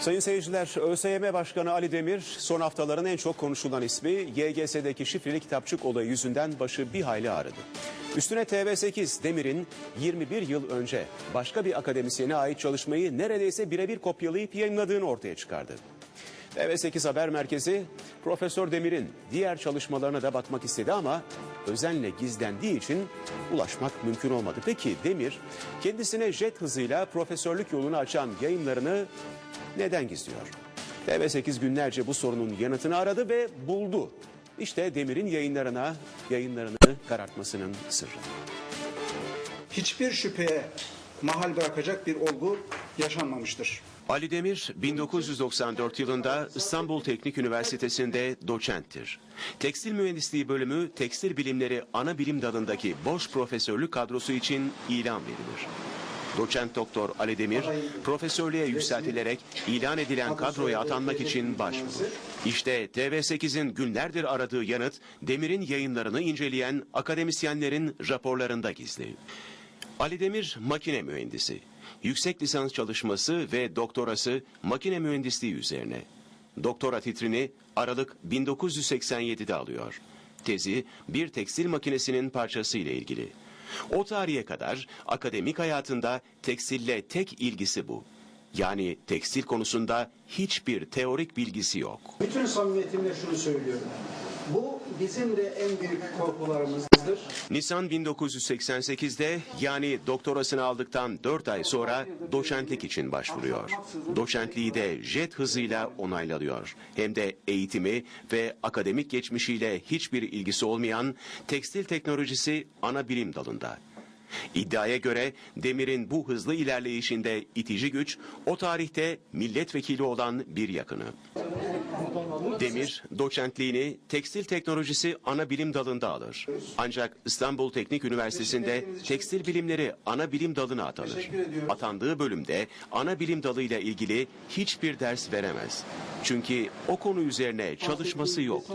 Sayın seyirciler, ÖSYM Başkanı Ali Demir son haftaların en çok konuşulan ismi YGS'deki şifreli kitapçık olayı yüzünden başı bir hayli ağrıdı. Üstüne TV8 Demir'in 21 yıl önce başka bir akademisyene ait çalışmayı neredeyse birebir kopyalayıp yayınladığını ortaya çıkardı. TV8 Haber Merkezi Profesör Demir'in diğer çalışmalarına da bakmak istedi ama özenle gizlendiği için ulaşmak mümkün olmadı. Peki Demir kendisine jet hızıyla profesörlük yolunu açan yayınlarını neden gizliyor? TV8 günlerce bu sorunun yanıtını aradı ve buldu. İşte Demir'in yayınlarına yayınlarını karartmasının sırrı. hiçbir şüpheye mahal bırakacak bir olgu yaşanmamıştır. Ali Demir 1994 yılında İstanbul Teknik Üniversitesi'nde doçenttir. Tekstil Mühendisliği bölümü Tekstil Bilimleri ana bilim dalındaki boş profesörlük kadrosu için ilan verilir. Doçent doktor Ali Demir profesörlüğe yükseltilerek ilan edilen kadroya atanmak için başvurur. İşte TV8'in günlerdir aradığı yanıt Demir'in yayınlarını inceleyen akademisyenlerin raporlarında gizli. Ali Demir makine mühendisi. Yüksek lisans çalışması ve doktorası makine mühendisliği üzerine. Doktora titrini Aralık 1987'de alıyor. Tezi bir tekstil makinesinin parçası ile ilgili. O tarihe kadar akademik hayatında tekstille tek ilgisi bu. Yani tekstil konusunda hiçbir teorik bilgisi yok. Bütün samimiyetimle şunu söylüyorum. Bu bizim de en büyük korkularımızdır. Nisan 1988'de yani doktorasını aldıktan 4 ay sonra doçentlik için başvuruyor. Doçentliği de jet hızıyla onaylanıyor. Hem de eğitimi ve akademik geçmişiyle hiçbir ilgisi olmayan tekstil teknolojisi ana bilim dalında. İddiaya göre Demir'in bu hızlı ilerleyişinde itici güç o tarihte milletvekili olan bir yakını. Demir, doçentliğini tekstil teknolojisi ana bilim dalında alır. Ancak İstanbul Teknik Üniversitesi'nde tekstil bilimleri ana bilim dalına atanır. Atandığı bölümde ana bilim dalıyla ilgili hiçbir ders veremez. Çünkü o konu üzerine çalışması yoktur.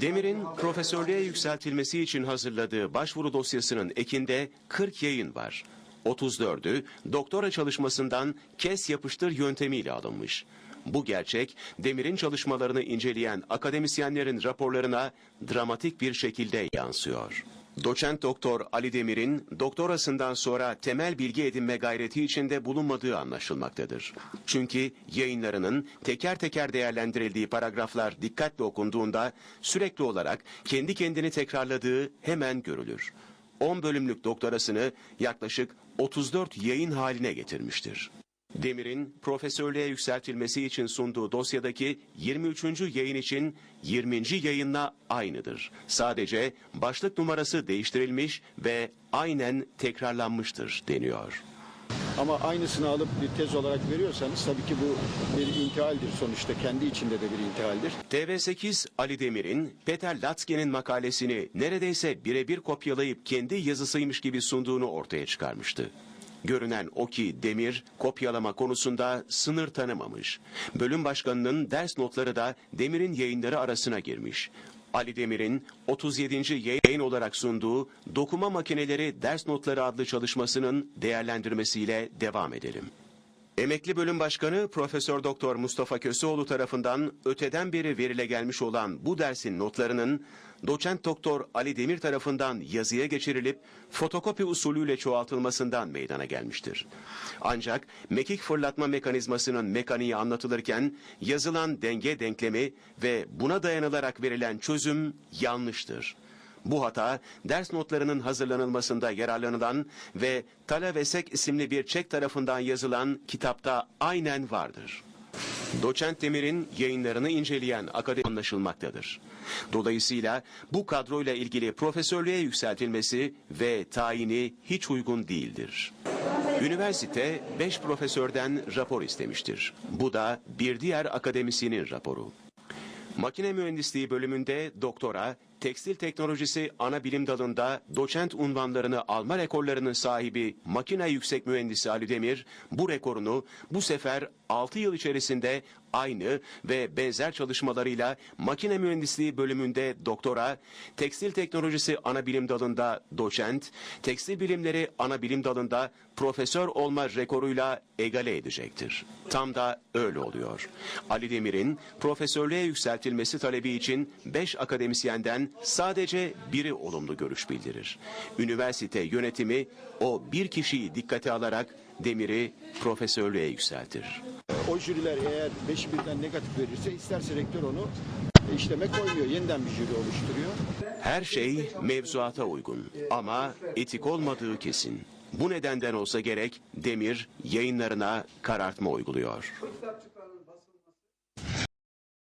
Demir'in profesörlüğe yükseltilmesi için hazırladığı başvuru dosyasının ekinde 40 yayın var. 34'ü doktora çalışmasından kes yapıştır yöntemiyle alınmış. Bu gerçek Demir'in çalışmalarını inceleyen akademisyenlerin raporlarına dramatik bir şekilde yansıyor. Doçent doktor Ali Demir'in doktorasından sonra temel bilgi edinme gayreti içinde bulunmadığı anlaşılmaktadır. Çünkü yayınlarının teker teker değerlendirildiği paragraflar dikkatle okunduğunda sürekli olarak kendi kendini tekrarladığı hemen görülür. 10 bölümlük doktorasını yaklaşık 34 yayın haline getirmiştir. Demir'in profesörlüğe yükseltilmesi için sunduğu dosyadaki 23. yayın için 20. yayınla aynıdır. Sadece başlık numarası değiştirilmiş ve aynen tekrarlanmıştır deniyor. Ama aynısını alıp bir tez olarak veriyorsanız tabii ki bu bir intihaldir sonuçta. Kendi içinde de bir intihaldir. TV8 Ali Demir'in Peter Latske'nin makalesini neredeyse birebir kopyalayıp kendi yazısıymış gibi sunduğunu ortaya çıkarmıştı. Görünen o ki Demir kopyalama konusunda sınır tanımamış. Bölüm başkanının ders notları da Demir'in yayınları arasına girmiş. Ali Demir'in 37. yayın olarak sunduğu Dokuma Makineleri Ders Notları adlı çalışmasının değerlendirmesiyle devam edelim. Emekli Bölüm Başkanı Profesör Doktor Mustafa Köseoğlu tarafından öteden beri verile gelmiş olan bu dersin notlarının Doçent Doktor Ali Demir tarafından yazıya geçirilip fotokopi usulüyle çoğaltılmasından meydana gelmiştir. Ancak mekik fırlatma mekanizmasının mekaniği anlatılırken yazılan denge denklemi ve buna dayanılarak verilen çözüm yanlıştır. Bu hata ders notlarının hazırlanılmasında yararlanılan ve Tala Vesek isimli bir Çek tarafından yazılan kitapta aynen vardır. Doçent Demir'in yayınlarını inceleyen akademi anlaşılmaktadır. Dolayısıyla bu kadroyla ilgili profesörlüğe yükseltilmesi ve tayini hiç uygun değildir. Üniversite 5 profesörden rapor istemiştir. Bu da bir diğer akademisyenin raporu. Makine mühendisliği bölümünde doktora, tekstil teknolojisi ana bilim dalında doçent unvanlarını alma rekorlarının sahibi makine yüksek mühendisi Ali Demir bu rekorunu bu sefer 6 yıl içerisinde aynı ve benzer çalışmalarıyla makine mühendisliği bölümünde doktora, tekstil teknolojisi ana bilim dalında doçent, tekstil bilimleri ana bilim dalında profesör olma rekoruyla egale edecektir. Tam da öyle oluyor. Ali Demir'in profesörlüğe yükseltilmesi talebi için 5 akademisyenden sadece biri olumlu görüş bildirir. Üniversite yönetimi o bir kişiyi dikkate alarak Demir'i profesörlüğe yükseltir. O jüriler eğer beşi birden negatif verirse isterse rektör onu işleme koymuyor. Yeniden bir jüri oluşturuyor. Her şey mevzuata uygun ama etik olmadığı kesin. Bu nedenden olsa gerek Demir yayınlarına karartma uyguluyor.